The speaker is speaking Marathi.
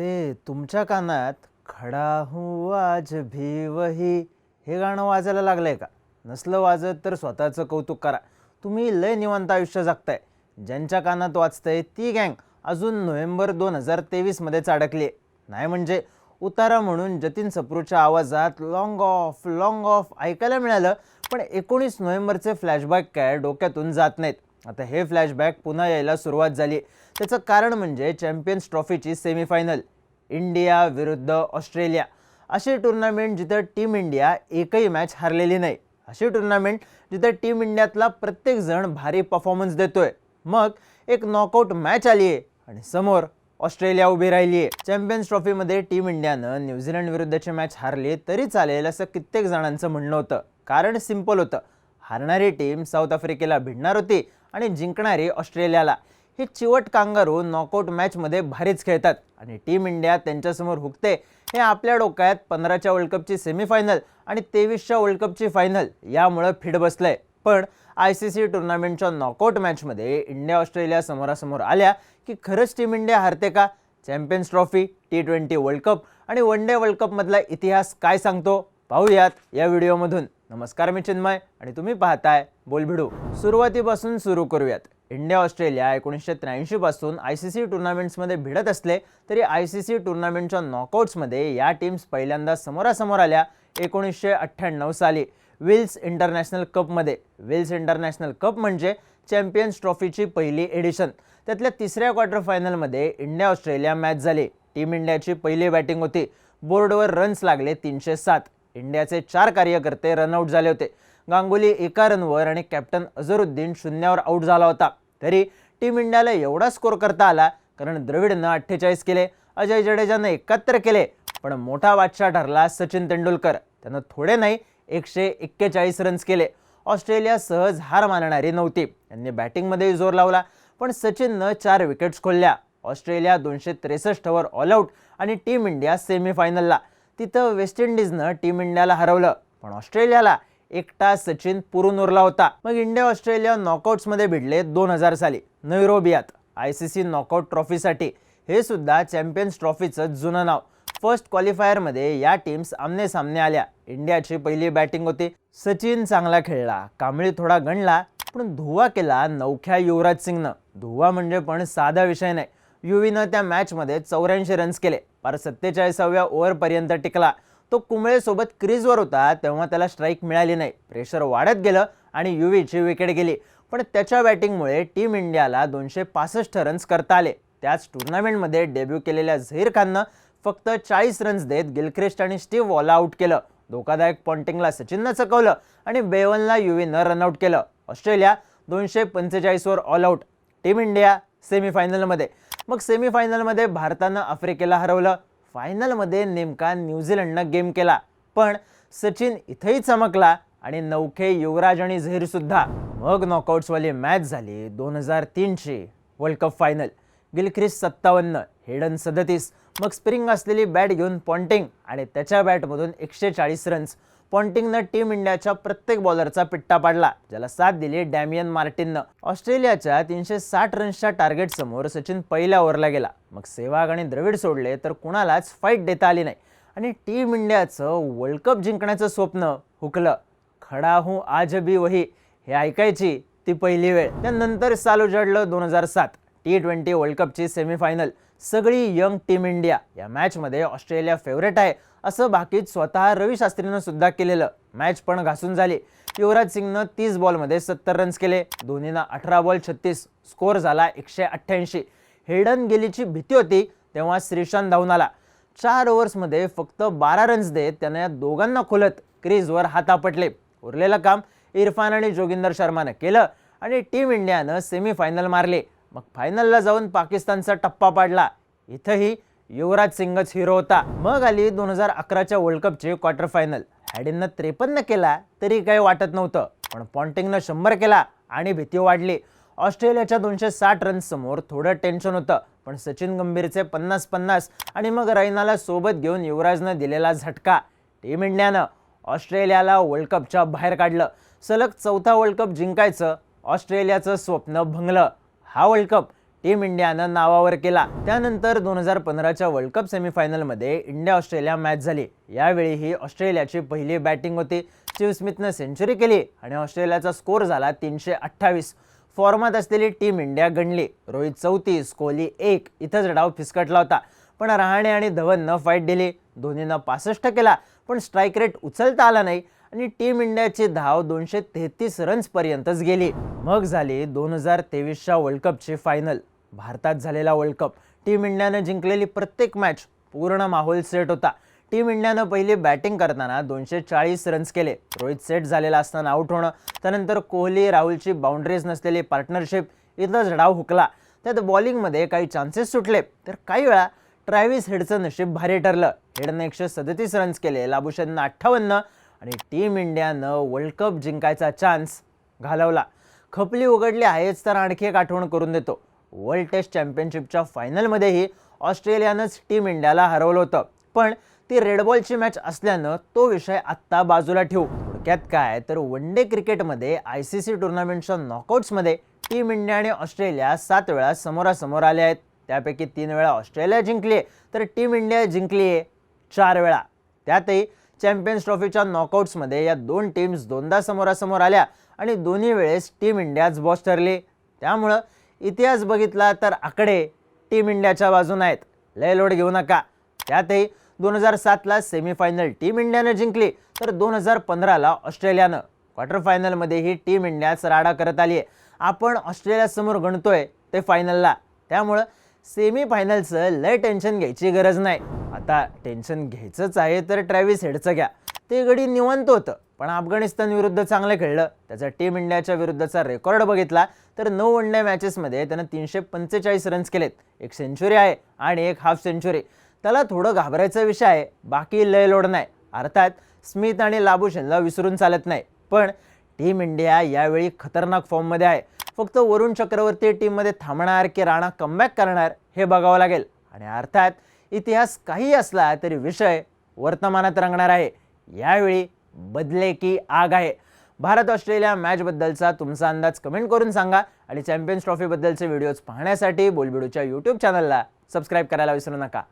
ते तुमच्या कानात खडा हूँ आज भी वही हे गाणं वाजायला लागलंय का? नसलं वाजत तर स्वतःचं कौतुक करा. तुम्ही लय निवांत आयुष्य जगताय. ज्यांच्या कानात वाचतंय ती गँग अजून नोव्हेंबर दोन हजार तेवीसमध्येच अडकली आहे नाही म्हणजे उतारा म्हणून जतीन सप्रूच्या आवाजात लॉंग ऑफ लॉंग ऑफ ऐकायला मिळालं पण एकोणीस नोव्हेंबरचे फ्लॅशबॅक काय डोक्यातून जात नाहीत. आता हे फ्लॅशबॅक पुन्हा यायला सुरुवात झाली. त्याचं कारण म्हणजे चॅम्पियन्स ट्रॉफीची सेमीफायनल इंडिया विरुद्ध ऑस्ट्रेलिया. अशी टुर्नामेंट जिथं टीम इंडिया एकही मॅच हरलेली नाही. अशी टुर्नामेंट जिथं टीम इंडियातला प्रत्येकजण भारी परफॉर्मन्स देतोय. मग एक नॉकआउट मॅच आली आहे आणि समोर ऑस्ट्रेलिया उभी राहिली आहे चॅम्पियन्स ट्रॉफीमध्ये टीम इंडियानं न्यूझीलंड विरुद्धची मॅच हारली तरी चालेल असं कित्येक जणांचं म्हणणं होतं. कारण सिंपल होतं. हारणारी टीम साऊथ आफ्रिकेला भिडणार होती. आणि जिंकणारी ऑस्ट्रेलियाला. हे चिवट कांगारू नॉकआउट मॅचमध्ये भारीच खेळतात. आणि टीम इंडिया त्यांच्यासमोर हुकते. हे आपल्या डोक्यात पंधराच्या वर्ल्ड कपची सेमीफायनल आणि तेवीसच्या वर्ल्ड कपची फायनल यामुळं फिट बसलंय. पण आय सी सी टुर्नामेंटच्या नॉकआउट मॅचमध्ये इंडिया ऑस्ट्रेलिया समोरासमोर आल्या की खरंच टीम इंडिया हारते का? Champions trophy T twenty world cup आणि वन डे वर्ल्ड कपमधला इतिहास काय सांगतो? पाहूयात या व्हिडिओमधून नमस्कार मी चिन्मय आणि तुम्ही पाहताय बोलभिडू. सुरुवातीपासून सुरू करूयात. इंडिया ऑस्ट्रेलिया एकोणीसशे त्र्याऐंशीपासून आय सी सी टुर्नामेंट्समध्ये भिडत असले तरी आय सी सी टुर्नामेंटच्या नॉकआउट्समध्ये या टीम्स पहिल्यांदा समोरासमोर आल्या एकोणीसशे अठ्ठ्याण्णव साली. विल्स इंटरनॅशनल कपमध्ये. विल्स इंटरनॅशनल कप म्हणजे चॅम्पियन्स ट्रॉफीची पहिली एडिशन. त्यातल्या तिसऱ्या क्वार्टर फायनलमध्ये इंडिया ऑस्ट्रेलिया मॅच झाली. टीम इंडियाची पहिली बॅटिंग होती. बोर्डवर रन्स लागले तीनशे सात. इंडियाचे चार कार्यकर्ते रनआउट झाले होते. गांगुली एका रनवर आणि कॅप्टन अझरुद्दीन शून्यावर आऊट झाला होता. तरी टीम इंडियाला एवढा स्कोर करता आला कारण द्रविडनं अठ्ठेचाळीस केले अजय जडेजानं एकाहत्तर केले पण मोठा बादशाह ठरला सचिन तेंडुलकर. त्यानं थोडे नाही एकशे एक्केचाळीस रन्स केले. ऑस्ट्रेलिया सहज हार मानणारी नव्हती. त्यांनी बॅटिंगमध्येही जोर लावला पण सचिननं चार विकेट्स खोलल्या. ऑस्ट्रेलिया दोनशे त्रेसष्टवर ऑल आऊट आणि टीम इंडिया सेमीफायनलला तिथं वेस्ट इंडिजनं टीम इंडियाला हरवलं. पण ऑस्ट्रेलियाला एकटा सचिन पुरून उरला होता. मग इंडिया ऑस्ट्रेलिया नॉकआउट्समध्ये भिडले दोन हजार साली नैरोबियात. आय सी सी नॉकआउट ट्रॉफीसाठी हे सुद्धा चॅम्पियन्स ट्रॉफीचं जुनं नाव. फर्स्ट क्वालिफायरमध्ये या टीम्स आमने सामने आल्या. इंडियाची पहिली बॅटिंग होती. सचिन चांगला खेळला कांबळी थोडा गणला पण धुवा केला नवख्या युवराज सिंगनं. धुवा म्हणजे पण साधा विषय नाही. युवीनं त्या मॅचमध्ये चौऱ्याऐंशी रन्स केले. पार सत्तेचाळीसाव्या ओव्हरपर्यंत टिकला. तो कुंबळेसोबत क्रीजवर होता तेव्हा त्याला स्ट्राईक मिळाली नाही. प्रेशर वाढत गेलं आणि युवीची विकेट गेली. पण त्याच्या बॅटिंगमुळे टीम इंडियाला दोनशे पासष्ट रन्स करता आले. त्याच टुर्नामेंटमध्ये डेब्यू केलेल्या झहीर खाननं फक्त चाळीस रन्स देत गिलक्रिस्ट आणि स्टीव्ह वॉला आऊट केलं. धोकादायक पॉन्टिंगला सचिननं चकवलं आणि बेवनला युवीनं रनआउट केलं. ऑस्ट्रेलिया दोनशे पंचेचाळीसवर ऑल आऊट टीम इंडिया सेमीफायनलमध्ये. मग सेमीफायनलमध्ये भारतानं आफ्रिकेला हरवलं. फायनलमध्ये नेमका न्यूझीलंडनं गेम केला. पण सचिन इथंही चमकला आणि नौखे युवराज आणि झहीरसुद्धा मग नॉकआउट्सवाली मॅच झाली दोन हजार तीनची वर्ल्ड कप फायनल. गिलख्रिस्ट सत्तावन्न हेडन सदतीस. मग स्प्रिंग असलेली बॅट घेऊन पॉन्टिंग आणि त्याच्या बॅटमधून एकशे चाळीस रन्स. पॉन्टिंगनं टीम इंडियाच्या प्रत्येक बॉलरचा पिट्टा पाडला ज्याला साथ दिली डॅमियन मार्टिननं. ऑस्ट्रेलियाच्या तीनशे साठ रन्सच्या टार्गेट समोर सचिन पहिल्या ओव्हरला गेला. मग सेवाग आणि द्रविड सोडले तर कुणालाच फाईट देता आली नाही. आणि टीम इंडियाचं वर्ल्ड कप जिंकण्याचं स्वप्न हुकलं. खडा हूँ आज भी वही हे ऐकायची ती पहिली वेळ. त्यानंतर चालू जडलं दोन हजार सात. टी ट्वेंटी वर्ल्ड कपची सेमीफायनल सगळी यंग टीम इंडिया या मॅचमध्ये ऑस्ट्रेलिया फेवरेट आहे असं बाकीत स्वतः रवी शास्त्रीनं सुद्धा केलेलं मॅच पण घासून झाली. युवराज सिंगनं तीस बॉलमध्ये सत्तर रन्स केले. धोनीनं अठरा बॉल छत्तीस स्कोअर झाला एकशे अठ्ठ्याऐंशी. हेडन गेलीची भीती होती तेव्हा श्रीशांत धावून आला. चार ओव्हर्समध्ये फक्त बारा रन्स देत त्यानं या दोघांना खोलत क्रीजवर हात आपटले उरलेलं काम इरफान आणि जोगिंदर शर्मानं केलं आणि टीम इंडियानं सेमीफायनल मारले. मग फायनलला जाऊन पाकिस्तानचा टप्पा पाडला. इथंही युवराज सिंगच हिरो होता. मग आली दोन हजार अकराच्या वर्ल्ड कपची क्वार्टर फायनल हॅडीननं त्रेपन्न केला तरी काही वाटत नव्हतं. पण पॉन्टिंगनं शंभर केला आणि भीती वाढली. ऑस्ट्रेलियाच्या दोनशे साठ रन्स समोर थोडं टेन्शन होतं पण सचिन गंभीरचे पन्नास पन्नास आणि मग रैनाला सोबत घेऊन युवराजनं दिलेला झटका. टीम इंडियानं ऑस्ट्रेलियाला वर्ल्ड कपच्या बाहेर काढलं. सलग चौथा वर्ल्ड कप जिंकायचं ऑस्ट्रेलियाचं स्वप्न भंगलं. हा वर्ल्ड कप टीम इंडियानं नावावर केला. त्यानंतर दोन हजार पंधराच्या वर्ल्ड कप सेमीफायनलमध्ये इंडिया ऑस्ट्रेलिया मॅच झाली. यावेळीही ऑस्ट्रेलियाची पहिली बॅटिंग होती. स्टीव्ह स्मिथनं सेंचुरी केली आणि ऑस्ट्रेलियाचा स्कोर झाला तीनशे अठ्ठावीस. फॉर्मात असलेली टीम इंडिया गणली. रोहित चौतीस कोहली एक. इथंच डाव फिसकटला होता. पण रहाणे आणि धवननं फाईट दिली. धोनीनं पासष्ट केला. पण स्ट्राईक रेट उचलता आला नाही आणि टीम इंडियाची धाव दोनशे तेहतीस रन्सपर्यंतच गेली. मग झाली दोन हजार तेवीसच्या वर्ल्ड कपची फायनल भारतात झालेला वर्ल्ड कप टीम इंडियानं जिंकलेली प्रत्येक मॅच पूर्ण माहोल सेट होता. टीम इंडियानं पहिली बॅटिंग करताना दोनशे चाळीस रन्स केले. रोहित सेट झालेला असताना आऊट होणं त्यानंतर कोहली राहुलची बाउंड्रीज नसलेली पार्टनरशिप इथंच डाव हुकला. त्यात बॉलिंगमध्ये काही चान्सेस सुटले तर काही वेळा ट्रॅव्हिस हेडचं नशीब भारी ठरलं. हेडनं एकशे सदतीस रन्स केले लाबुशेननं अठ्ठावन्न आणि टीम इंडियानं वर्ल्ड कप जिंकायचा चान्स घालवला. खपली उघडली आहेच तर आणखी एक आठवण करून देतो. वर्ल्ड टेस्ट चॅम्पियनशिपच्या फायनलमध्येही ऑस्ट्रेलियानंच टीम इंडियाला हरवलं होतं. पण ती रेडबॉलची मॅच असल्यानं तो विषय आत्ता बाजूला ठेवू. थोडक्यात काय? तर वन डे क्रिकेटमध्ये आय सी सी टुर्नामेंटच्या नॉकआउट्समध्ये टीम इंडिया आणि ऑस्ट्रेलिया सात वेळा समोरासमोर आले आहेत. त्यापैकी तीन वेळा ऑस्ट्रेलिया जिंकली आहे. तर टीम इंडिया जिंकली आहे चार वेळा. त्यातही चॅम्पियन्स ट्रॉफीच्या नॉकआउट्समध्ये या दोन टीम्स दोनदा समोरासमोर आल्या आणि दोन्ही वेळेस टीम इंडियाच बॉस ठरली. त्यामुळं इतिहास बघितला तर आकडे टीम इंडियाच्या बाजून आहेत. लय लोड घेऊ नका. त्यातही दोन हजार सातला सेमीफायनल टीम इंडियानं जिंकली तर दोन हजार पंधराला ऑस्ट्रेलियानं क्वार्टर फायनलमध्येही टीम इंडियाच राडा करत आली आहे. आपण ऑस्ट्रेलियासमोर गणतोय ते फायनलला त्यामुळं सेमीफायनलचं लय टेन्शन घ्यायची गरज नाही. आता टेन्शन घ्यायचंच आहे तर ट्रॅव्हिस हेडचं घ्या. ते गडी निवंत होतं. पण अफगाणिस्तान विरुद्ध चांगलं खेळलं त्याचा टीम इंडियाच्या विरुद्धचा रेकॉर्ड बघितला तर नऊ वन डे मॅचेसमध्ये त्यानं तीनशे पंचेचाळीस रन्स केलेत. एक सेंचुरी आहे आणि एक हाफ सेंचुरी त्याला थोडं घाबरायचा विषय आहे बाकी लय लोड नाही. अर्थात स्मिथ आणि लाबुशनला विसरून चालत नाही. पण टीम इंडिया यावेळी खतरनाक फॉर्ममध्ये आहे. फक्त वरुण चक्रवर्ती टीममध्ये थांबणार की राणा कमबॅक करणार हे बघावं लागेल. आणि अर्थात इतिहास काही असला तरी विषय वर्तमानात रंगणार आहे. यावेळी बदले की आग आहे. भारत ऑस्ट्रेलिया मॅचबद्दलचा तुमचा अंदाज कमेंट करून सांगा आणि चॅम्पियन्स ट्रॉफीबद्दलचे व्हिडिओज पाहण्यासाठी बोलबिडूच्या यूट्यूब चॅनलला सबस्क्राईब करायला विसरू नका.